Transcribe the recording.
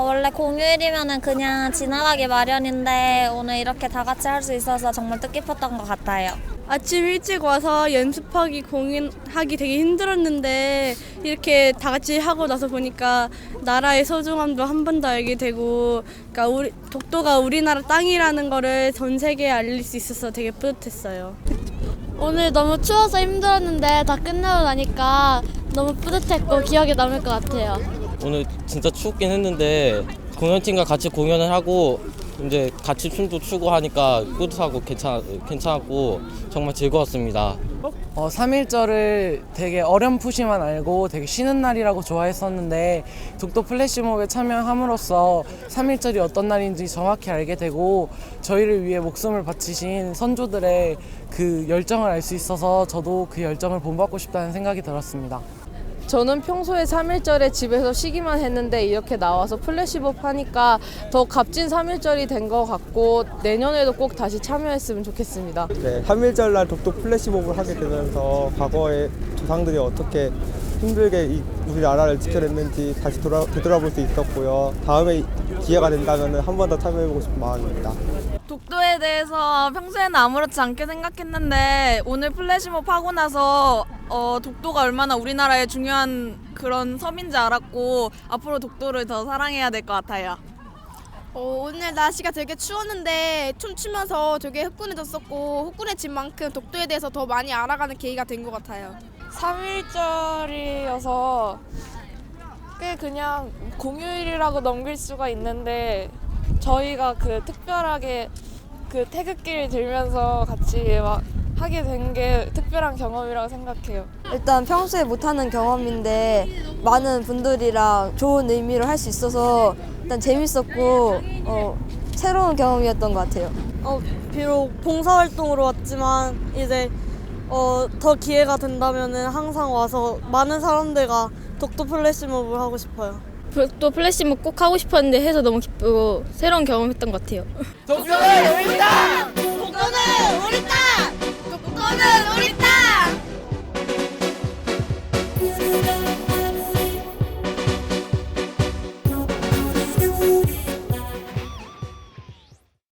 원래 공휴일이면은 그냥 지나가기 마련인데 오늘 이렇게 다 같이 할 수 있어서 정말 뜻깊었던 것 같아요. 아침 일찍 와서 연습하기 공연하기 되게 힘들었는데 이렇게 다 같이 하고 나서 보니까 나라의 소중함도 한 번 더 알게 되고 그러니까 우리 독도가 우리나라 땅이라는 거를 전 세계에 알릴 수 있어서 되게 뿌듯했어요. 오늘 너무 추워서 힘들었는데 다 끝나고 나니까 너무 뿌듯했고 기억에 남을 것 같아요. 오늘 진짜 춥긴 했는데 공연팀과 같이 공연을 하고 이제 같이 춤도 추고 하니까 뿌듯하고 괜찮, 괜찮았고 정말 즐거웠습니다. 어, 3.1절을 되게 어렴풋이만 알고 되게 쉬는 날이라고 좋아했었는데 독도 플래시몹에 참여함으로써 3.1절이 어떤 날인지 정확히 알게 되고 저희를 위해 목숨을 바치신 선조들의 그 열정을 알 수 있어서 저도 그 열정을 본받고 싶다는 생각이 들었습니다. 저는 평소에 3.1절에 집에서 쉬기만 했는데 이렇게 나와서 플래시몹 하니까 더 값진 3.1절이 된 것 같고 내년에도 꼭 다시 참여했으면 좋겠습니다. 네, 3.1절 날 독도 플래시몹을 하게 되면서 과거의 조상들이 어떻게 힘들게 이 우리나라를 지켜냈는지 다시 돌아, 되돌아볼 수 있었고요. 다음에 기회가 된다면 한 번 더 참여해보고 싶은 마음입니다. 독도에 대해서 평소에는 아무렇지 않게 생각했는데 오늘 플래시몹 하고 나서 어, 독도가 얼마나 우리나라의 중요한 그런 섬인지 알았고 앞으로 독도를 더 사랑해야 될 것 같아요. 어, 오늘 날씨가 되게 추웠는데 춤추면서 되게 흥분해졌었고 흥분해진 만큼 독도에 대해서 더 많이 알아가는 계기가 된 것 같아요. 3일절이어서 꽤 그냥 공휴일이라고 넘길 수가 있는데 저희가 그 특별하게 그 태극기를 들면서 같이 막 하게 된 게 특별한 경험이라고 생각해요. 일단 평소에 못하는 경험인데 많은 분들이랑 좋은 의미로 할 수 있어서 일단 재밌었고 어, 새로운 경험이었던 것 같아요. 어, 비록 봉사활동으로 왔지만 이제 어, 더 기회가 된다면은 항상 와서 많은 사람들과 독도 플래시몹을 하고 싶어요. 또 플래시몹 꼭 하고 싶었는데 해서 너무 기쁘고 새로운 경험했던 것 같아요. 독도는 우리 땅!